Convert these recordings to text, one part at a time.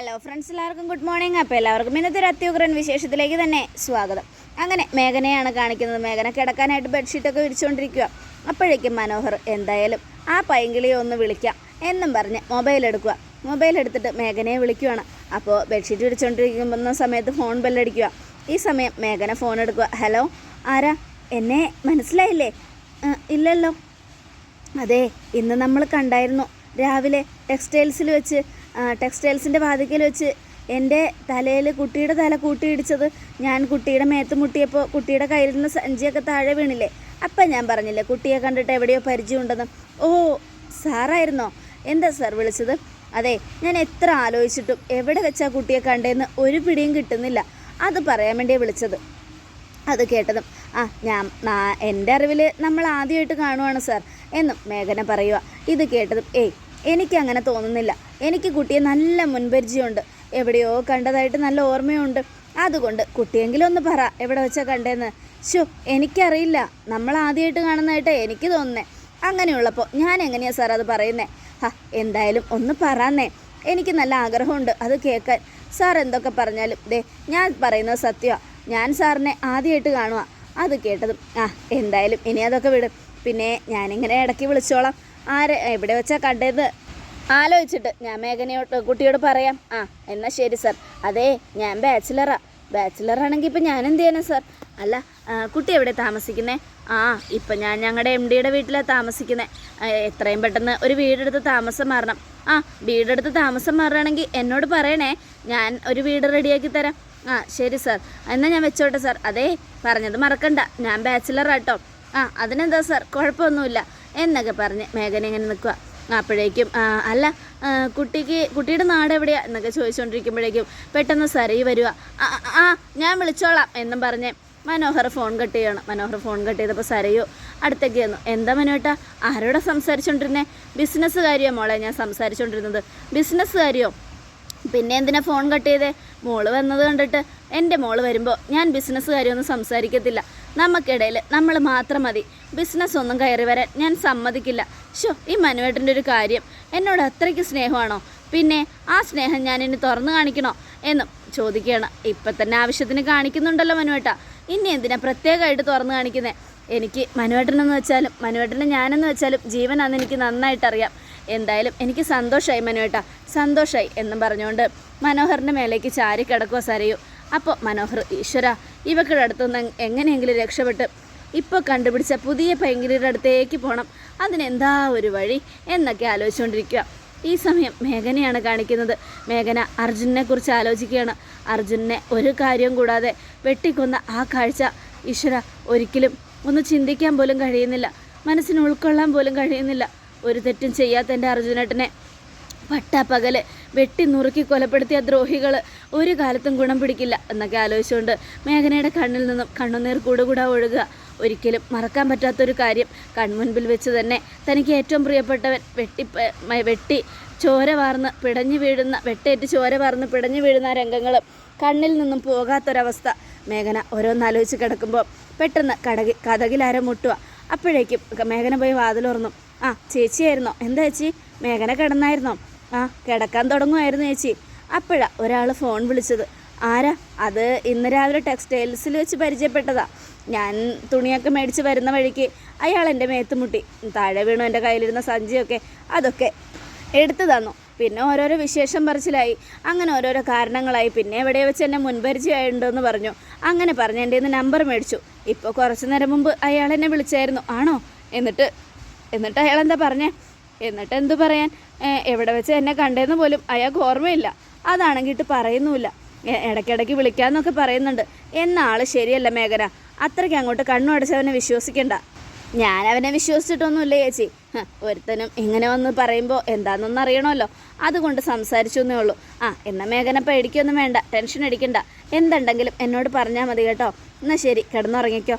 Hello friends എല്ലാവർക്കും good morning അപ്പോൾ എല്ലാവർക്കും ഇന്നത്തെ ഒരു അത്യുഗ്രൻ വിശേഷത്തിലേക്ക് തന്നെ സ്വാഗതം. അങ്ങനെ മേഘനയാണ് കാണിക്കുന്നത്. മേഘന കിടക്കാനായിട്ട് ബെഡ്ഷീറ്റൊക്കെ വിരിച്ചുകൊണ്ടിരിക്കുക അപ്പോഴേക്കും മനോഹർ എന്തായാലും ആ പൈങ്കിളിയെ ഒന്ന് വിളിക്കാം എന്നും പറഞ്ഞ് മൊബൈൽ എടുക്കുക മൊബൈൽ എടുത്തിട്ട് മേഘനയെ വിളിക്കുകയാണ് അപ്പോൾ ബെഡ്ഷീറ്റ് വിരിച്ചുകൊണ്ടിരിക്കുന്ന സമയത്ത് ഫോൺ ബെല്ലടിക്കുക ഈ സമയം മേഘന ഫോൺ എടുക്കുക ഹലോ ആരാ? എന്നെ മനസ്സിലായില്ലേ? ഇല്ലല്ലോ. അതെ ഇന്ന് നമ്മൾ കണ്ടായിരുന്നു. രാവിലെ ടെക്സ്റ്റൈൽസിൽ വെച്ച് ടെക്സ്റ്റൈൽസിന്റെ വാതിക്കൽ വെച്ച് എന്റെ തലയിൽ കുട്ടിയുടെ തല കൂട്ടിയിടിച്ചത് ഞാൻ കുട്ടിയുടെ മേത്ത് മുട്ടിയപ്പോൾ കുട്ടിയുടെ കയ്യിൽ നിന്ന് സഞ്ചിയൊക്കെ താഴെ വീണില്ലേ? അപ്പം ഞാൻ പറഞ്ഞില്ലേ കുട്ടിയെ കണ്ടിട്ട് എവിടെയോ പരിചയമുണ്ടെന്ന്. ഓ സാറായിരുന്നോ? എന്താ സാർ വിളിച്ചത്? അതെ ഞാൻ എത്ര ആലോചിച്ചിട്ടും എവിടെ വെച്ചാൽ കുട്ടിയെ കണ്ടതെന്ന് ഒരു പിടിയും കിട്ടുന്നില്ല. അത് പറയാൻ വേണ്ടിയാണ് വിളിച്ചത്. അത് കേട്ടതും ആ ഞാൻ എന്റെ അറിവിൽ നമ്മൾ ആദ്യമായിട്ട് കാണുവാണ് സാർ. എന്നും മേഘന പറയുക ഇത് കേട്ടതും ഏയ് എനിക്ക് അങ്ങനെ തോന്നുന്നില്ല. എനിക്ക് കുട്ടിയെ നല്ല മുൻപരിചയമുണ്ട്. എവിടെയോ കണ്ടതായിട്ട് നല്ല ഓർമ്മയുണ്ട്. അതുകൊണ്ട് കുട്ടിയെങ്കിലും ഒന്ന് പറ എവിടെ വെച്ചാൽ കണ്ടേന്ന്. ഷോ എനിക്കറിയില്ല. നമ്മൾ ആദ്യമായിട്ട് കാണുന്നതായിട്ട് എനിക്ക് തോന്നുന്നേ. അങ്ങനെയുള്ളപ്പോൾ ഞാൻ എങ്ങനെയാ സാർ അത് പറയുന്നേ? ഹാ എന്തായാലും ഒന്ന് പറന്നേ. എനിക്ക് നല്ല ആഗ്രഹമുണ്ട് അത് കേൾക്കാൻ. സാർ എന്തൊക്കെ പറഞ്ഞാലും ദേ ഞാൻ പറയുന്നത് സത്യമാണ് ഞാൻ സാറിനെ ആദ്യമായിട്ട് കാണുക അത് കേട്ടതും ആ എന്തായാലും ഇനി അതൊക്കെ വിടും. പിന്നെ ഞാനിങ്ങനെ ഇടയ്ക്ക് വിളിച്ചോളാം. ആരെ? എവിടെ വെച്ചാൽ കണ്ടത് ആലോചിച്ചിട്ട്. ഞാൻ മേഘനയോട് കുട്ടിയോട് പറയാം. ആ എന്നാൽ ശരി സർ. അതെ ഞാൻ ബാച്ചിലറാ. ബാച്ചിലറാണെങ്കിൽ ഇപ്പം ഞാൻ എന്ത് ചെയ്യണം സാർ? അല്ല കുട്ടി എവിടെ താമസിക്കുന്നേ? ആ ഇപ്പം ഞാൻ ഞങ്ങളുടെ എം ഡിയുടെ വീട്ടിലാണ് താമസിക്കുന്നത് എത്രയും പെട്ടെന്ന് ഒരു വീടെടുത്ത് താമസം മാറണം. ആ വീടെടുത്ത് താമസം മാറുകയാണെങ്കിൽ എന്നോട് പറയണേ. ഞാൻ ഒരു വീട് റെഡിയാക്കി തരാം. ആ ശരി സാർ. എന്നാൽ ഞാൻ വെച്ചോട്ടെ സാർ. അതേ പറഞ്ഞത് മറക്കണ്ട. ഞാൻ ബാച്ചിലറാട്ടോ ആ അതിനെന്താ സാർ? കുഴപ്പമൊന്നുമില്ല. എന്നൊക്കെ പറഞ്ഞ് മേഘന ഇങ്ങനെ നിൽക്കുക അപ്പോഴേക്കും അല്ല കുട്ടിക്ക് കുട്ടിയുടെ നാട് എവിടെയാ എന്നൊക്കെ ചോദിച്ചുകൊണ്ടിരിക്കുമ്പോഴേക്കും പെട്ടെന്ന് സരയി വരിക ആ, ഞാൻ വിളിച്ചോളാം എന്നും പറഞ്ഞ് മനോഹർ ഫോൺ കട്ട് ചെയ്യണം. മനോഹർ ഫോൺ കട്ട് ചെയ്തപ്പോൾ സരയോ അടുത്തേക്ക് വന്നു എന്താ മനോട്ടാ ആരോടാ സംസാരിച്ചുകൊണ്ടിരുന്നേ ബിസിനസ് കാര്യമോ മോളെ ഞാൻ സംസാരിച്ചുകൊണ്ടിരുന്നത് ബിസിനസ് കാര്യമോ പിന്നെ എന്തിനാ ഫോൺ കട്ട് ചെയ്തേ? മോൾ വന്നത് കണ്ടിട്ട് എന്റെ മോൾ വരുമ്പോൾ ഞാൻ ബിസിനസ് കാര്യമൊന്നും സംസാരിക്കത്തില്ല. നമുക്കിടയിൽ നമ്മൾ മാത്രം മതി. ബിസിനസ് ഒന്നും കയറി വരാൻ ഞാൻ സമ്മതിക്കില്ല. ഷോ ഈ മനുവേട്ടന്റെ ഒരു കാര്യം. എന്നോട് അത്രയ്ക്ക് സ്നേഹമാണോ? പിന്നെ ആ സ്നേഹം ഞാൻ ഇനി തുറന്നു കാണിക്കണോ? എന്നും ചോദിക്കുകയാണ്. ഇപ്പം തന്നെ ആവശ്യത്തിന് കാണിക്കുന്നുണ്ടല്ലോ മനുവേട്ട. ഇനി എന്തിനാ പ്രത്യേകമായിട്ട് തുറന്നു കാണിക്കുന്നത് എനിക്ക് മനുവേട്ടനെന്ന് വെച്ചാലും മനുവേട്ടനെ ഞാനെന്ന് വെച്ചാലും ജീവനാണെന്ന് എനിക്ക് നന്നായിട്ടറിയാം. എന്തായാലും എനിക്ക് സന്തോഷമായി മനുവേട്ട. സന്തോഷമായി എന്നും പറഞ്ഞുകൊണ്ട് മനോഹറിന്റെ മേലേക്ക് ചാരി കിടക്കുക സരയു. അപ്പോൾ മനോഹർ ഈശ്വര ഇവക്കുടെ അടുത്തുനിന്ന് എങ്ങനെയെങ്കിലും രക്ഷപ്പെട്ട് ഇപ്പോൾ കണ്ടുപിടിച്ച പുതിയ പൈങ്കിരിയുടെ അടുത്തേക്ക് പോകണം അതിനെന്താ ഒരു വഴി എന്നൊക്കെ ആലോചിച്ചുകൊണ്ടിരിക്കുക. ഈ സമയം മേഘനയാണ് കാണിക്കുന്നത്. മേഘന അർജുനെ കുറിച്ച് ആലോചിക്കുകയാണ്. അർജുനെ ഒരു കാര്യം കൂടാതെ വെട്ടിക്കൊന്ന ആ കാഴ്ച ഈശ്വര ഒരിക്കലും ഒന്ന് ചിന്തിക്കാൻ പോലും കഴിയുന്നില്ല. മനസ്സിന് ഉൾക്കൊള്ളാൻ പോലും കഴിയുന്നില്ല. ഒരു തെറ്റും ചെയ്യാത്ത എന്റെ അർജുനേട്ടനെ. പട്ടാപ്പകൽ വെട്ടി നുറുക്കി കൊലപ്പെടുത്തിയ ദ്രോഹികൾ ഒരു കാലത്തും ഗുണം പിടിക്കില്ല എന്നൊക്കെ ആലോചിച്ചുകൊണ്ട് മേഘനയുടെ കണ്ണിൽ നിന്നും കണ്ണുനീർ കൂടുകൂടാ ഒഴുകുക. ഒരിക്കലും മറക്കാൻ പറ്റാത്തൊരു കാര്യം കൺമുൻപിൽ വെച്ച് തന്നെ തനിക്ക് ഏറ്റവും പ്രിയപ്പെട്ടവൻ വെട്ടി വെട്ടി ചോര വാർന്ന് പിടഞ്ഞു വീഴുന്ന വെട്ടേറ്റ് ചോര വാർന്ന് പിടഞ്ഞു വീഴുന്ന രംഗങ്ങൾ കണ്ണിൽ നിന്നും പോകാത്തൊരവസ്ഥ. മേഘന ഓരോന്നാലോചിച്ച് കിടക്കുമ്പോൾ പെട്ടെന്ന് കടകി കഥകിലാരം മുട്ടുക അപ്പോഴേക്കും മേഘന പോയി വാതിലുറന്നു. ആ ചേച്ചിയായിരുന്നോ? എന്താ ചേച്ചി? മേഘന കിടന്നായിരുന്നോ? ആ കിടക്കാൻ തുടങ്ങുമായിരുന്നു ചേച്ചി. അപ്പോഴാ ഒരാൾ ഫോൺ വിളിച്ചത്. ആരാ? അത് ഇന്ന് രാവിലെ ടെക്സ്റ്റൈൽസിൽ വെച്ച് പരിചയപ്പെട്ടതാ. ഞാൻ തുണിയൊക്കെ മേടിച്ച് വരുന്ന വഴിക്ക് അയാൾ എന്റെ മേത്ത് മുട്ടി. താഴെ വീണു എന്റെ കയ്യിലിരുന്ന സഞ്ചിയൊക്കെ അതൊക്കെ എടുത്തു തന്നു പിന്നെ ഓരോരോ വിശേഷം പറച്ചിലായി. അങ്ങനെ ഓരോരോ കാരണങ്ങളായി. പിന്നെ എവിടെ വെച്ച് എന്നെ മുൻപരിചയമായിട്ടുണ്ടെന്ന് പറഞ്ഞു. അങ്ങനെ പറഞ്ഞ് എന്റെ നമ്പർ മേടിച്ചു. ഇപ്പോൾ കുറച്ച് നേരം മുമ്പ് അയാൾ എന്നെ വിളിച്ചായിരുന്നു. ആണോ? എന്നിട്ട് എന്നിട്ട് അയാൾ എന്താ പറഞ്ഞേ? എന്നിട്ട് എന്തു പറയാൻ എവിടെ വെച്ച് എന്നെ കണ്ടതെന്ന് പോലും അയാൾക്ക് ഓർമ്മയില്ല. അതാണെങ്കിട്ട് പറയുന്നുമില്ല. എ- ഇടയ്ക്കിടയ്ക്ക് വിളിക്കാമെന്നൊക്കെ പറയുന്നുണ്ട്. എന്നാൾ ശരിയല്ല മേഘന. അത്രയ്ക്ക് അങ്ങോട്ട് കണ്ണു അടച്ചവനെ വിശ്വസിക്കണ്ട. ഞാൻ അവനെ വിശ്വസിച്ചിട്ടൊന്നുമില്ല ചേച്ചി. ഒരുത്തനും ഇങ്ങനെ വന്ന് പറയുമ്പോൾ എന്താണെന്നൊന്നും അറിയണമല്ലോ. അതുകൊണ്ട് സംസാരിച്ചു എന്നേ ഉള്ളൂ. ആ എന്നാൽ മേഘന പേടിക്കൊന്നും വേണ്ട. ടെൻഷൻ അടിക്കണ്ട. എന്തുണ്ടെങ്കിലും എന്നോട് പറഞ്ഞാൽ മതി കേട്ടോ. എന്നാൽ ശരി കിടന്നുറങ്ങിക്കോ.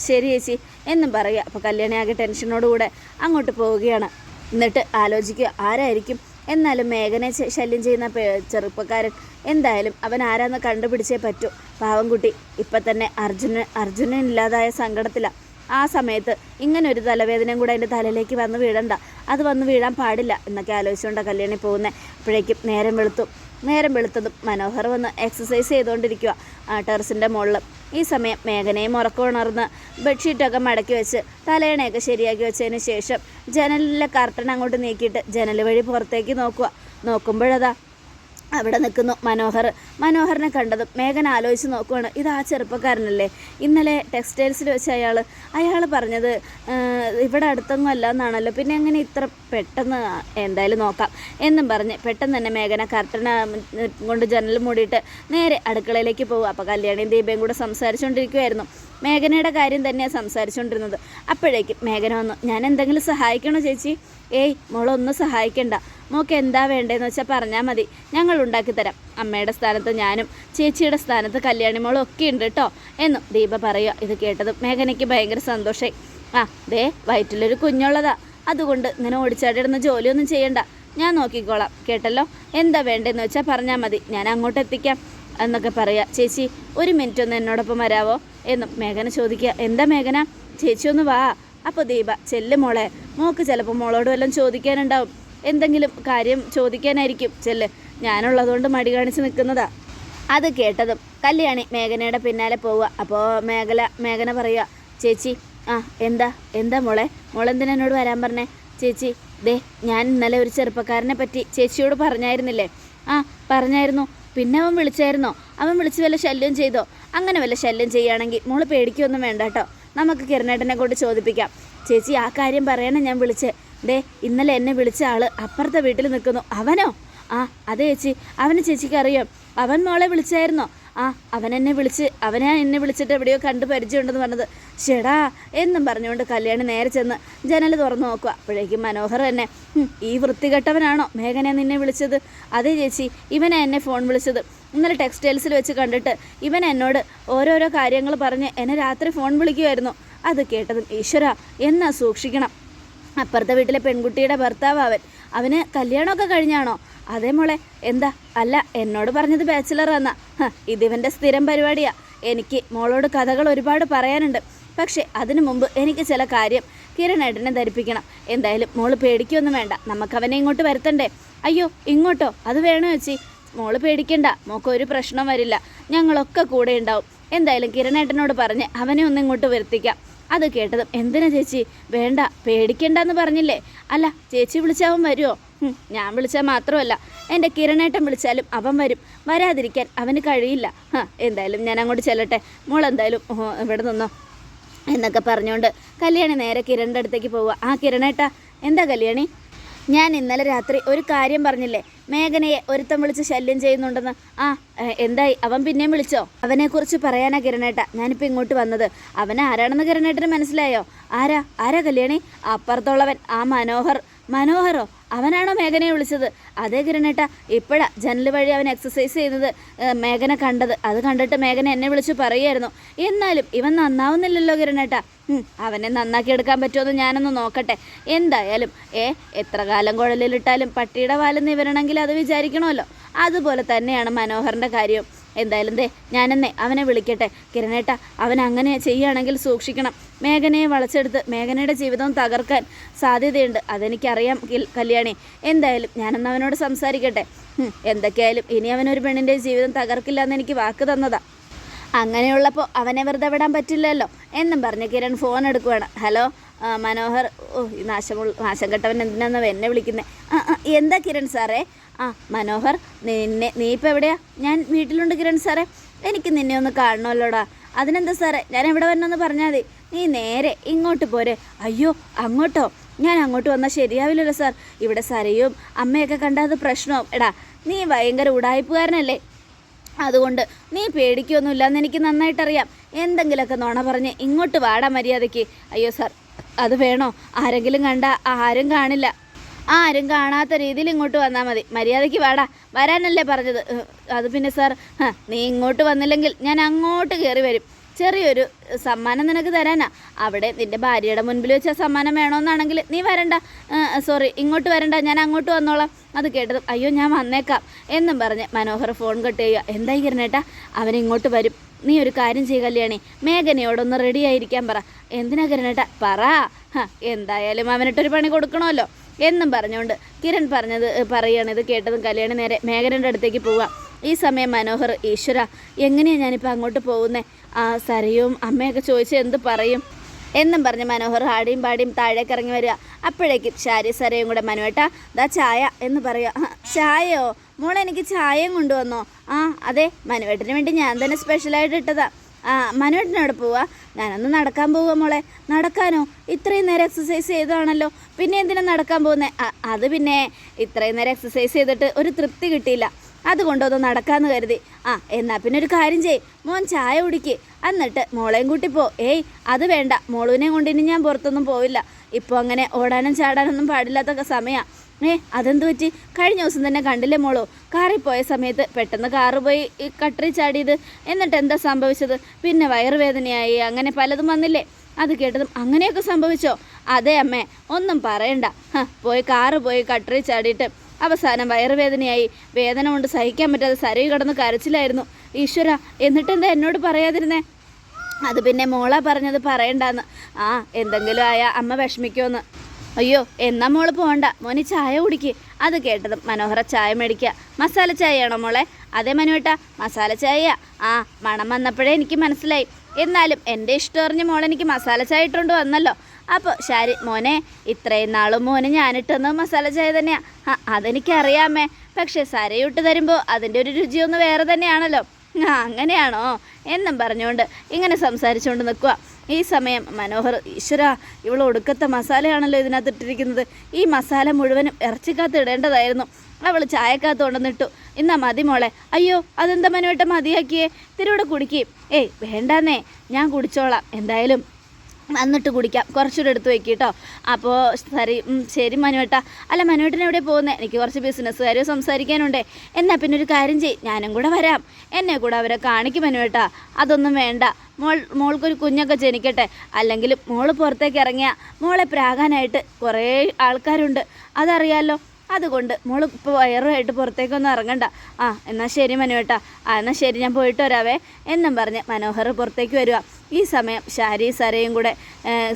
ശരി ചേച്ചി. എന്നും പറയുക. അപ്പോൾ കല്യാണിയാകെ ടെൻഷനോടുകൂടെ അങ്ങോട്ട് പോവുകയാണ്. എന്നിട്ട് ആലോചിക്കുക ആരായിരിക്കും? എന്നാലും മേഘനെ ശല്യം ചെയ്യുന്ന ചെറുപ്പക്കാരൻ എന്തായാലും അവൻ ആരാന്ന് കണ്ടുപിടിച്ചേ പറ്റൂ. പാവംകുട്ടി ഇപ്പം തന്നെ അർജുനൻ ഇല്ലാതായ സങ്കടത്തിലാണ് ആ സമയത്ത് ഇങ്ങനെ ഒരു തലവേദനയും കൂടെ എന്റെ തലയിലേക്ക് വന്ന് വീഴണ്ട. അത് വന്ന് വീഴാൻ പാടില്ല എന്നൊക്കെ ആലോചിച്ചുകൊണ്ടാണ് കല്യാണി പോകുന്നത് അപ്പോഴേക്കും നേരം വെളുത്തു. നേരം വെളുത്തതും മനോഹർ വന്ന് എക്സസൈസ് ചെയ്തുകൊണ്ടിരിക്കുക ടെറസിന്റെ മുകളിൽ ഈ സമയം മേഘനയും ഉറക്കമുണർന്ന് ബെഡ്ഷീറ്റൊക്കെ മടക്കി വെച്ച് തലയണയൊക്കെ ശരിയാക്കി വെച്ചതിന് ശേഷം ജനലിലെ കർട്ടൻ അങ്ങോട്ട് നീക്കിയിട്ട് ജനൽ വഴി പുറത്തേക്ക് നോക്കുക. നോക്കുമ്പോഴതാ അവിടെ നിൽക്കുന്നു മനോഹർ. മനോഹറിനെ കണ്ടതും മേഘൻ ആലോചിച്ച് നോക്കുവാണ് ഇത് ആ ചെറുപ്പക്കാരനല്ലേ? ഇന്നലെ ടെക്സ്റ്റൈൽസിൽ വെച്ച് അയാൾ അയാൾ പറഞ്ഞത് ഇവിടെ അടുത്തൊന്നും അല്ല എന്നാണല്ലോ പിന്നെ എങ്ങനെ ഇത്ര പെട്ടെന്ന് എന്തായാലും നോക്കാം? എന്നും പറഞ്ഞ് പെട്ടെന്ന് തന്നെ മേഘന കർട്ടന കൊണ്ട് ജനൽ മൂടിയിട്ട് നേരെ അടുക്കളയിലേക്ക് പോകും അപ്പോൾ കല്യാണിയും ദീപയും കൂടെ സംസാരിച്ചുകൊണ്ടിരിക്കുമായിരുന്നു മേഘനയുടെ കാര്യം തന്നെയാണ് സംസാരിച്ചുകൊണ്ടിരുന്നത് അപ്പോഴേക്കും മേഘന വന്നു ഞാൻ എന്തെങ്കിലും സഹായിക്കണോ ചേച്ചി? ഏയ് മോളൊന്നും സഹായിക്കണ്ട. മോക്ക് എന്താ വേണ്ടതെന്ന് വെച്ചാൽ പറഞ്ഞാൽ മതി. ഞങ്ങൾ ഉണ്ടാക്കി തരാം. അമ്മയുടെ സ്ഥാനത്ത് ഞാനും ചേച്ചിയുടെ സ്ഥാനത്ത് കല്യാണി മോളും ഒക്കെ ഉണ്ട് കേട്ടോ എന്നും ദീപ പറയുക ഇത് കേട്ടതും മേഘനയ്ക്ക് ഭയങ്കര സന്തോഷമായി ആ ദേ വയറ്റിലൊരു കുഞ്ഞുള്ളതാ. അതുകൊണ്ട് ഇങ്ങനെ ഓടിച്ചാടിടുന്ന ജോലിയൊന്നും ചെയ്യണ്ട. ഞാൻ നോക്കിക്കോളാം. കേട്ടല്ലോ? എന്താ വേണ്ടതെന്ന് വെച്ചാൽ പറഞ്ഞാൽ മതി. ഞാൻ അങ്ങോട്ട് എത്തിക്കാം. എന്നൊക്കെ പറയാ. ചേച്ചി ഒരു മിനിറ്റ് ഒന്ന് എന്നോടൊപ്പം വരാവോ? എന്നും മേഘന ചോദിക്കുക. എന്താ മേഘന? ചേച്ചി ഒന്ന് വാ. അപ്പോൾ ദീപ ചെല്ല് മോളെ. മോക്ക് ചിലപ്പോൾ മോളോട് വല്ലതും ചോദിക്കാനുണ്ടാവും. എന്തെങ്കിലും കാര്യം ചോദിക്കാനായിരിക്കും. ചെല്ല്. ഞാനുള്ളതുകൊണ്ട് മടി കാണിച്ച് നിൽക്കുന്നതാ അത് കേട്ടതും കല്യാണി മേഘനയുടെ പിന്നാലെ പോവുക. അപ്പോൾ മേഘല മേഘന പറയുക ചേച്ചി ആ എന്താ? എന്താ മോളെ? മോളെന്തിനാ എന്നോട് വരാൻ പറഞ്ഞേ? ചേച്ചി ദേ ഞാൻ ഇന്നലെ ഒരു ചെറുപ്പക്കാരനെ പറ്റി ചേച്ചിയോട് പറഞ്ഞായിരുന്നില്ലേ? ആ പറഞ്ഞായിരുന്നു. പിന്നെ അവൻ വിളിച്ചായിരുന്നോ? അവൻ വിളിച്ച് വല്ല ശല്യം ചെയ്തോ? അങ്ങനെ വല്ല ശല്യം ചെയ്യുകയാണെങ്കിൽ മോൾ പേടിക്കൊന്നും വേണ്ട കേട്ടോ. നമുക്ക് കിരണേട്ടനെ കൊണ്ട് ചോദിപ്പിക്കാം. ചേച്ചി ആ കാര്യം പറയാനാണ് ഞാൻ വിളിച്ച്. ദേ ഇന്നലെ എന്നെ വിളിച്ച ആൾ അപ്പുറത്തെ വീട്ടിൽ നിൽക്കുന്നു. അവനോ? ആ അതെ ചേച്ചി. അവന് ചേച്ചിക്ക് അറിയാം. അവൻ മോളെ വിളിച്ചായിരുന്നോ? ആ അവൻ എന്നെ വിളിച്ച് അവനെ എന്നെ വിളിച്ചിട്ട് എവിടെയോ കണ്ട് പരിചയമുണ്ടെന്ന് പറഞ്ഞത്. ഷെടാ എന്നും പറഞ്ഞുകൊണ്ട് കല്യാണി നേരെ ചെന്ന് ജനൽ തുറന്നു നോക്കുക. അപ്പോഴേക്കും മനോഹർ തന്നെ ഈ വൃത്തികെട്ടവനാണോ മേഘനെ നിന്നെ വിളിച്ചത്? അതെ ചേച്ചി ഇവനെ എന്നെ ഫോൺ വിളിച്ചത്. ഇന്നലെ ടെക്സ്റ്റൈൽസിൽ വെച്ച് കണ്ടിട്ട് ഇവൻ എന്നോട് ഓരോരോ കാര്യങ്ങൾ പറഞ്ഞ് എന്നെ രാത്രി ഫോൺ വിളിക്കുമായിരുന്നു അത് കേട്ടതും ഈശ്വര എന്നാ സൂക്ഷിക്കണം. അപ്പുറത്തെ വീട്ടിലെ പെൺകുട്ടിയുടെ ഭർത്താവ് അവൻ. അവന് കല്യാണമൊക്കെ കഴിഞ്ഞാണോ? അതേ മോളെ എന്താ? അല്ല എന്നോട് പറഞ്ഞത് ബാച്ചിലർ എന്നാ ഇതിവന്റെ സ്ഥിരം പരിപാടിയാ. എനിക്ക് മോളോട് കഥകൾ ഒരുപാട് പറയാനുണ്ട്. പക്ഷേ അതിനു മുമ്പ് എനിക്ക് ചില കാര്യം കിരണേട്ടനെ ധരിപ്പിക്കണം. എന്തായാലും മോൾ പേടിക്കൊന്നും വേണ്ട. നമുക്ക് അവനെ ഇങ്ങോട്ട് വരുത്തണ്ടേ? അയ്യോ ഇങ്ങോട്ടോ? അത് വേണോ ചേച്ചി? മോൾ പേടിക്കണ്ട. മോക്ക് ഒരു പ്രശ്നം വരില്ല. ഞങ്ങളൊക്കെ കൂടെ ഉണ്ടാവും. എന്തായാലും കിരണേട്ടനോട് പറഞ്ഞ് അവനെ ഒന്ന് ഇങ്ങോട്ട് വരുത്തിക്കാം. അത് കേട്ടതും എന്തിനാ ചേച്ചി? വേണ്ട പേടിക്കണ്ടെന്ന് പറഞ്ഞില്ലേ? അല്ല ചേച്ചി വിളിച്ചാവും വരുമോ ഞാൻ വിളിച്ചാൽ മാത്രമല്ല എന്റെ കിരണേട്ടൻ വിളിച്ചാലും അവൻ വരും. വരാതിരിക്കാൻ അവന് കഴിയില്ല. എന്തായാലും ഞാൻ അങ്ങോട്ട് ചെല്ലട്ടെ. മോൾ എന്തായാലും ഇവിടെ നിന്നോ എന്നൊക്കെ പറഞ്ഞുകൊണ്ട് കല്യാണി നേരെ കിരണിന്റെ അടുത്തേക്ക് പോവുക. ആ കിരണേട്ടാ എന്താ കല്യാണി? ഞാൻ ഇന്നലെ രാത്രി ഒരു കാര്യം പറഞ്ഞില്ലേ? മേഘനയെ ഒരുത്തം വിളിച്ച് ശല്യം ചെയ്യുന്നുണ്ടെന്ന്. ആ എന്തായി? അവൻ പിന്നെയും വിളിച്ചോ? അവനെക്കുറിച്ച് പറയാനാ കിരണേട്ട ഞാനിപ്പോൾ ഇങ്ങോട്ട് വന്നത്. അവൻ ആരാണെന്ന് കിരണേട്ടന് മനസ്സിലായോ? ആരാ? ആരാ കല്യാണി? അപ്പുറത്തുള്ളവൻ ആ മനോഹർ. മനോഹറോ അവനാണോ മേഘനെ വിളിച്ചത്? അതേ കിരണേട്ട ഇപ്പോഴാ ജനൽ വഴി അവൻ എക്സസൈസ് ചെയ്യുന്നത്. മേഘനെ കണ്ടത്. അത് കണ്ടിട്ട് മേഘന എന്നെ വിളിച്ച് പറയുമായിരുന്നു. എന്നാലും ഇവൻ നന്നാവുന്നില്ലല്ലോ കിരണേട്ട അവനെ നന്നാക്കി എടുക്കാൻ പറ്റുമെന്ന് ഞാനൊന്ന് നോക്കട്ടെ. എന്തായാലും ഏ എത്ര കാലം കുഴലിലിട്ടാലും പട്ടിയുടെ വാലെന്ന് നിവരണമെങ്കിൽ അത് വിചാരിക്കണമല്ലോ. അതുപോലെ തന്നെയാണ് മനോഹറിന്റെ കാര്യവും എന്തായാലും ദേ ഞാനെന്നേ അവനെ വിളിക്കട്ടെ. കിരണേട്ട അവൻ അങ്ങനെ ചെയ്യുകയാണെങ്കിൽ സൂക്ഷിക്കണം. മേഘനയെ വളച്ചെടുത്ത് മേഘനയുടെ ജീവിതം തകർക്കാൻ സാധ്യതയുണ്ട്. അതെനിക്കറിയാം കല്യാണി. എന്തായാലും ഞാനെന്ന് അവനോട് സംസാരിക്കട്ടെ. എന്തൊക്കെയായാലും ഇനി അവനൊരു പെണ്ണിന്റെ ജീവിതം തകർക്കില്ല എന്ന് എനിക്ക് വാക്ക് തന്നതാ. അങ്ങനെയുള്ളപ്പോൾ അവനെ വെറുതെ വിടാൻ പറ്റില്ലല്ലോ. എന്നും പറഞ്ഞ് കിരൺ ഫോൺ എടുക്കുവാണ്. ഹലോ മനോഹർ ഓ ഈ നാശമുള്ള നാശം കെട്ടവൻ എന്തിനാന്ന് എന്നെ വിളിക്കുന്നത് എന്താ കിരൺ സാറേ? ആ മനോഹർ നിന്നെ നീ ഇപ്പം എവിടെയാ? ഞാൻ വീട്ടിലുണ്ട് കിരൺ സാറേ. എനിക്ക് നിന്നെ ഒന്ന് കാണണമല്ലോടാ. അതിനെന്താ സാറേ? ഞാൻ എവിടെ വരണമെന്ന് പറഞ്ഞാൽ മതി. നീ നേരെ ഇങ്ങോട്ട് പോരെ. അയ്യോ അങ്ങോട്ടോ? ഞാൻ അങ്ങോട്ട് വന്നാൽ ശരിയാവില്ലല്ലോ സാർ. ഇവിടെ സരയും അമ്മയൊക്കെ കണ്ടാൽ അത് പ്രശ്നമാവും എടാ നീ ഭയങ്കര ഉടായ്പുകാരനല്ലേ? അതുകൊണ്ട് നീ പേടിക്കൊന്നുമില്ല എന്ന് എനിക്ക് നന്നായിട്ടറിയാം. എന്തെങ്കിലുമൊക്കെ നുണ പറഞ്ഞ് ഇങ്ങോട്ട് വാടാ മര്യാദയ്ക്ക്. അയ്യോ സാർ അത് വേണോ? ആരെങ്കിലും കണ്ട ആരും കാണില്ല. ആരും കാണാത്ത രീതിയിൽ ഇങ്ങോട്ട് വന്നാൽ മതി. മര്യാദയ്ക്ക് വാടാ. വരാനല്ലേ പറഞ്ഞത്. അത് പിന്നെ സാർ നീ ഇങ്ങോട്ട് വന്നില്ലെങ്കിൽ ഞാൻ അങ്ങോട്ട് കയറി വരും. ചെറിയൊരു സമ്മാനം നിനക്ക് തരാനാ. അവിടെ നിന്റെ ഭാര്യയുടെ മുൻപിൽ വെച്ച സമ്മാനം വേണമെന്നാണെങ്കിൽ നീ വരണ്ട. സോറി ഇങ്ങോട്ട് വരണ്ട. ഞാൻ അങ്ങോട്ട് വന്നോളാം. അത് കേട്ടത് അയ്യോ ഞാൻ വന്നേക്കാം. എന്നും പറഞ്ഞ് മനോഹർ ഫോൺ കട്ട് ചെയ്യുക. എന്തായി കിരണേട്ടാ? അവൻ ഇങ്ങോട്ട് വരും. നീ ഒരു കാര്യം ചെയ്യുക കല്യാണി. മേഘനയോടൊന്ന് റെഡി ആയിരിക്കാൻ പറ. എന്തിനാ കിരണേട്ട? പറ. എന്തായാലും അവനിട്ടൊരു പണി കൊടുക്കണമല്ലോ. എന്നും പറഞ്ഞുകൊണ്ട് കിരൺ പറഞ്ഞത് പറയുകയാണ് ഇത് കേട്ടതും കല്യാണി നേരെ മേഘനയുടെ അടുത്തേക്ക് പോവുക ഈ സമയം മനോഹർ ഈശ്വര എങ്ങനെയാണ് ഞാനിപ്പോൾ അങ്ങോട്ട് പോകുന്നത് സരയും അമ്മയൊക്കെ ചോദിച്ച് എന്ത് പറയും? എന്നും പറഞ്ഞ് മനോഹർ ഹാടിയും പാടിയും താഴേക്ക് ഇറങ്ങി വരിക. അപ്പോഴേക്കും ശാരി സരയും കൂടെ മനുവേട്ട ദാ ചായ എന്ന് പറയുക. ചായയോ? മോളെ എനിക്ക് ചായയും കൊണ്ടുവന്നോ? ആ അതെ മനുവേട്ടന് വേണ്ടി ഞാൻ തന്നെ സ്പെഷ്യലായിട്ട് ഇട്ടതാ. ആ മനുവേട്ടനോട് പോവാ? ഞാനൊന്ന് നടക്കാൻ പോവുക മോളെ. നടക്കാനോ? ഇത്രയും നേരം എക്സസൈസ് ചെയ്തതാണല്ലോ. പിന്നെ എന്തിനാ നടക്കാൻ പോകുന്നത് അത് പിന്നെ ഇത്രയും നേരം എക്സസൈസ് ചെയ്തിട്ട് ഒരു തൃപ്തി കിട്ടിയില്ല. അതുകൊണ്ടൊന്ന് നടക്കാന്ന് കരുതി. ആ എന്നാ പിന്നെ ഒരു കാര്യം ചെയ് മോൻ ചായ കുടിക്ക്. എന്നിട്ട് മോളെയും കൂട്ടി പോ. ഏയ് അത് വേണ്ട. മോളുവിനെ കൊണ്ട് ഇനി ഞാൻ പുറത്തൊന്നും പോവില്ല. ഇപ്പോൾ അങ്ങനെ ഓടാനും ചാടാനൊന്നും പാടില്ലാത്തൊക്കെ സമയമാണ് ഏ അതെന്ത് പറ്റി? കഴിഞ്ഞ ദിവസം തന്നെ കണ്ടില്ലേ മോളോ? കാറിൽ പോയ സമയത്ത് പെട്ടെന്ന് കാറ് പോയി കട്ടറി ചാടിയത്. എന്നിട്ട് എന്താ സംഭവിച്ചത്? പിന്നെ വയറുവേദനയായി അങ്ങനെ പലതും വന്നില്ലേ? അത് കേട്ടതും അങ്ങനെയൊക്കെ സംഭവിച്ചോ? അതെ അമ്മേ ഒന്നും പറയണ്ട. പോയി കാറ് പോയി കട്ടറി ചാടിയിട്ട് അവസാനം വയറുവേദനയായി. വേദന കൊണ്ട് സഹിക്കാൻ പറ്റാതെ സരയി കടന്ന് കരച്ചിലായിരുന്നു. ഈശ്വര എന്നിട്ടെന്താ എന്നോട് പറയാതിരുന്നേ? അത് പിന്നെ മോള പറഞ്ഞത് പറയണ്ടാന്ന്. ആ എന്തെങ്കിലും ആയാ അമ്മ വിഷമിക്കുമെന്ന് അയ്യോ എന്നാ മോൾ പോണ്ട. മോനി ചായ കുടിക്ക്. അത് കേട്ടതും മനോഹര ചായ മേടിക്കുക മസാല ചായയാണോ മോളെ? അതെ മനുവേട്ടാ മസാല ചായയാ ആ മണം വന്നപ്പോഴേ എനിക്ക് മനസ്സിലായി. എന്നാലും എന്റെ ഇഷ്ടം അറിഞ്ഞ് മോളെനിക്ക് മസാല ചായ ഇട്ടുകൊണ്ട് വന്നല്ലോ. അപ്പോൾ ശരി മോനെ ഇത്രയും നാളും മോനെ ഞാനിട്ടെന്ന് മസാല ചായ തന്നെയാണ് ആ അതെനിക്കറിയാമേ. പക്ഷേ സരയിട്ട് തരുമ്പോൾ അതിന്റെ ഒരു രുചിയൊന്ന് വേറെ തന്നെയാണല്ലോ. ആ അങ്ങനെയാണോ? എന്നും പറഞ്ഞുകൊണ്ട് ഇങ്ങനെ സംസാരിച്ചുകൊണ്ട് നിൽക്കുക ഈ സമയം മനോഹർ ഈശ്വര ഇവൾ ഒടുക്കത്തെ മസാലയാണല്ലോ ഇതിനകത്ത് ഇട്ടിരിക്കുന്നത് ഈ മസാല മുഴുവനും ഇറച്ചിക്കകത്ത് ഇടേണ്ടതായിരുന്നു. അവൾ ചായക്കകത്ത് കൊണ്ടുവന്നിട്ടു ഇന്നാ മതി മോളെ. അയ്യോ അതെന്താ മനുവേട്ട മതിയാക്കിയേ? തിരുവിടെ കുടിക്കുകയും ഏയ് വേണ്ടാന്നേ. ഞാൻ കുടിച്ചോളാം. എന്തായാലും വന്നിട്ട് കുടിക്കാം. കുറച്ചുകൂടെ എടുത്ത് വയ്ക്കും കേട്ടോ അപ്പോൾ സരി ശരി മനുവേട്ട. അല്ല മനുവേട്ടൻ എവിടെ പോകുന്നത് എനിക്ക് കുറച്ച് ബിസിനസ്സുകാർ സംസാരിക്കാനുണ്ട്. എന്നാൽ പിന്നെ ഒരു കാര്യം ചെയ് ഞാനും കൂടെ വരാം. എന്നെ കൂടെ അവരെ കാണിക്കും മനുവേട്ട. അതൊന്നും വേണ്ട. മോൾ മോൾക്കൊരു കുഞ്ഞൊക്കെ ജനിക്കട്ടെ. അല്ലെങ്കിൽ മോൾ പുറത്തേക്ക് ഇറങ്ങിയ മോളെ പ്രാകാനായിട്ട് കുറേ ആൾക്കാരുണ്ട്. അതറിയാലോ. അതുകൊണ്ട് മോൾ ഇപ്പോൾ വയറുമായിട്ട് പുറത്തേക്കൊന്നും ഇറങ്ങണ്ട. ആ എന്നാൽ ശരി മനുവേട്ട. ആ എന്നാൽ ശരി ഞാൻ പോയിട്ട് വരാവേ. എന്നും പറഞ്ഞ് മനോഹർ പുറത്തേക്ക് വരിക ഈ സമയം ശാരി സരയും കൂടെ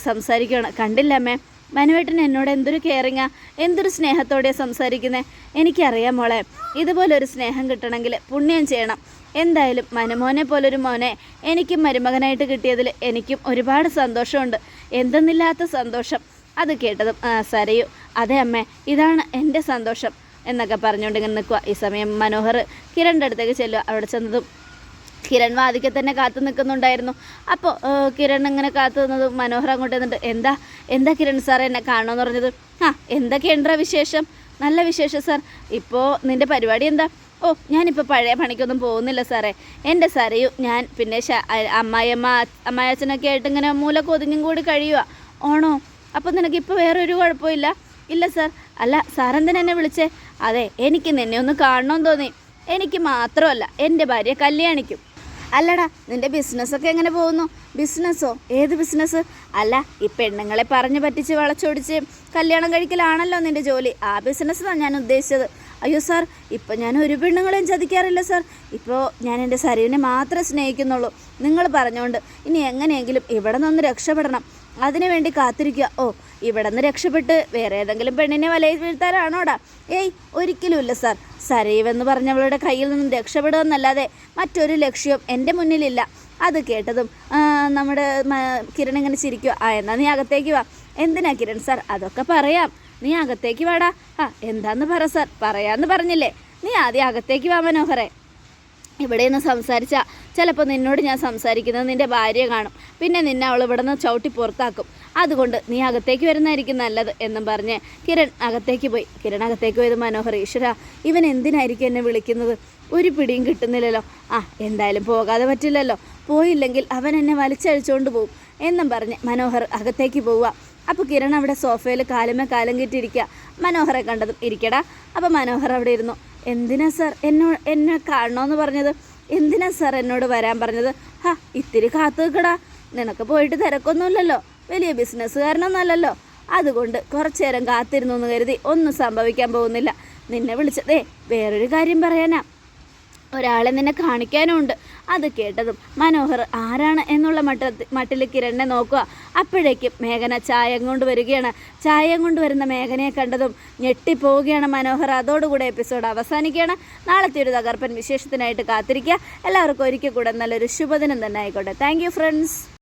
സംസാരിക്കണം കണ്ടില്ലമ്മേ മനുവേട്ടൻ എന്നോട് എന്തൊരു കെയറിങ്ങാ എന്തൊരു സ്നേഹത്തോടെയാണ് സംസാരിക്കുന്നത് എനിക്കറിയാം മോളെ ഇതുപോലൊരു സ്നേഹം കിട്ടണമെങ്കിൽ പുണ്യം ചെയ്യണം. എന്തായാലും മനുമോനെ പോലൊരു മോനെ എനിക്കും മരുമകനായിട്ട് കിട്ടിയതിൽ എനിക്കും ഒരുപാട് സന്തോഷമുണ്ട്. എന്തെന്നില്ലാത്ത സന്തോഷം. അത് കേട്ടതും സരയു അതെ അമ്മേ ഇതാണ് എന്റെ സന്തോഷം എന്നൊക്കെ പറഞ്ഞുകൊണ്ട് ഇങ്ങനെ നിൽക്കുക ഈ സമയം മനോഹർ കിരണിന്റെ അടുത്തേക്ക് ചെല്ലുക അവിടെ ചെന്നതും കിരൺ വാതിക്കെ തന്നെ കാത്തു നിൽക്കുന്നുണ്ടായിരുന്നു. അപ്പോൾ കിരൺ ഇങ്ങനെ കാത്തു നിന്നത് മനോഹർ അങ്ങോട്ട് നിന്നിട്ട് എന്താ എന്താ കിരൺ സാർ എന്നെ കാണുമെന്ന് പറഞ്ഞത്? ആ എന്തൊക്കെയുണ്ടാ വിശേഷം? നല്ല വിശേഷം സാർ. ഇപ്പോൾ നിന്റെ പരിപാടി എന്താ? ഓ ഞാനിപ്പോൾ പഴയ പണിക്കൊന്നും പോകുന്നില്ല സാറേ. എന്റെ സരയും ഞാൻ പിന്നെ അമ്മായിയമ്മ അമ്മായച്ചനൊക്കെ ആയിട്ട് ഇങ്ങനെ മൂലക്ക് ഒതുങ്ങും കൂടി കഴിയുക ഓണോ അപ്പോൾ നിനക്ക് ഇപ്പോൾ വേറെ ഒരു കുഴപ്പമില്ല? ഇല്ല സാർ. അല്ല സാറെന്തിനാ എന്നെ വിളിച്ചേ? അതെ എനിക്ക് നിന്നെ ഒന്ന് കാണണമെന്ന് തോന്നി. എനിക്ക് മാത്രമല്ല എന്റെ ഭാര്യ കല്യാണിക്കും. അല്ലടാ നിന്റെ ബിസിനസ്സൊക്കെ എങ്ങനെ പോകുന്നു? ബിസിനസ്സോ ഏത് ബിസിനസ് അല്ല ഈ പെണ്ണുങ്ങളെ പറഞ്ഞു പറ്റിച്ച് വളച്ചൊടിച്ച് കല്യാണം കഴിക്കലാണല്ലോ നിന്റെ ജോലി. ആ ബിസിനസ് തന്നെ ഞാൻ ഉദ്ദേശിച്ചത്. അയ്യോ സാർ ഇപ്പം ഞാൻ ഒരു പെണ്ണുങ്ങളെയും ചതിക്കാറില്ല സാർ ഇപ്പോൾ ഞാൻ എന്റെ സരീവിനെ മാത്രമേ സ്നേഹിക്കുന്നുള്ളൂ. നിങ്ങൾ പറഞ്ഞുകൊണ്ട് ഇനി എങ്ങനെയെങ്കിലും ഇവിടെ നിന്ന് രക്ഷപ്പെടണം. അതിനു വേണ്ടി കാത്തിരിക്കുക. ഓ ഇവിടെ നിന്ന് രക്ഷപ്പെട്ട് വേറെ ഏതെങ്കിലും പെണ്ണിനെ വലയിൽ വീഴ്ത്താനാണോടാ ഏയ് ഒരിക്കലുമില്ല സാർ. സരൈവെന്ന് പറഞ്ഞവളുടെ കയ്യിൽ നിന്നും രക്ഷപ്പെടുമെന്നല്ലാതെ മറ്റൊരു ലക്ഷ്യവും എന്റെ മുന്നിലില്ല. അത് കേട്ടതും നമ്മുടെ കിരൺ ഇങ്ങനെ ചിരിക്കുക ആ എന്നാ നീ അകത്തേക്ക് വാ. എന്തിനാ കിരൺ സാർ? അതൊക്കെ പറയാം. നീ അകത്തേക്ക് വാടാ. ആ എന്താന്ന് പറ സാർ. പറയാന്ന് പറഞ്ഞില്ലേ. നീ ആദ്യം അകത്തേക്ക് വാ മനോഹറെ ഇവിടെ നിന്ന് സംസാരിച്ചാൽ ചിലപ്പോൾ നിന്നോട് ഞാൻ സംസാരിക്കുന്നത് നിന്റെ ഭാര്യ കാണും. പിന്നെ നിന്നെ അവൾ ഇവിടെ നിന്ന് ചവിട്ടി പുറത്താക്കും. അതുകൊണ്ട് നീ അകത്തേക്ക് വരുന്നതായിരിക്കും നല്ലത് എന്നും പറഞ്ഞ് കിരൺ അകത്തേക്ക് പോയി. കിരൺ അകത്തേക്ക് പോയത് മനോഹർ ഈശ്വര ഇവൻ എന്തിനായിരിക്കും എന്നെ വിളിക്കുന്നത്? ഒരു പിടിയും കിട്ടുന്നില്ലല്ലോ. ആ എന്തായാലും പോകാതെ പറ്റില്ലല്ലോ. പോയില്ലെങ്കിൽ അവൻ എന്നെ വലിച്ചഴിച്ചുകൊണ്ട് പോകും എന്നും പറഞ്ഞ് മനോഹർ അകത്തേക്ക് പോവുക. അപ്പോൾ കിരൺ അവിടെ സോഫയിൽ കാലമേ കാലം കിട്ടിയിരിക്കുക. മനോഹറെ കണ്ടതും ഇരിക്കടാ. അപ്പോൾ മനോഹർ അവിടെ ഇരുന്നു. എന്തിനാ സാർ എന്നോ എന്നെ കാണണമെന്ന് പറഞ്ഞത്? എന്തിനാ സാർ എന്നോട് വരാൻ പറഞ്ഞത്? ഹാ ഇത്തിരി കാത്തു നിൽക്കടാ. നിനക്ക് പോയിട്ട് തിരക്കൊന്നുമില്ലല്ലോ. വലിയ ബിസിനസ്സുകാരനൊന്നല്ലല്ലോ അതുകൊണ്ട് കുറച്ചു നേരം കാത്തിരുന്നു എന്ന് കരുതി ഒന്നും സംഭവിക്കാൻ പോകുന്നില്ല. നിന്നെ വിളിച്ചതേ വേറൊരു കാര്യം പറയാനാ. ഒരാളെ നിന്നെ കാണിക്കാനുമുണ്ട് അത് കേട്ടതും മനോഹർ ആരാണ് എന്നുള്ള മട്ട മട്ടിൽ കിരണിനെ നോക്കുക. അപ്പോഴേക്കും മേഘന ചായം കൊണ്ട് വരികയാണ്. ചായം കൊണ്ട് വരുന്ന മേഘനയെ കണ്ടതും ഞെട്ടിപ്പോവുകയാണ് മനോഹർ. അതോടുകൂടെ എപ്പിസോഡ് അവസാനിക്കുകയാണ്. നാളത്തെ ഒരു തകർപ്പൻ വിശേഷത്തിനായിട്ട് കാത്തിരിക്കുക. എല്ലാവർക്കും ഒരിക്കൽ കൂടെ നല്ലൊരു ശുഭദിനം തന്നെ ആയിക്കോട്ടെ. Thank friends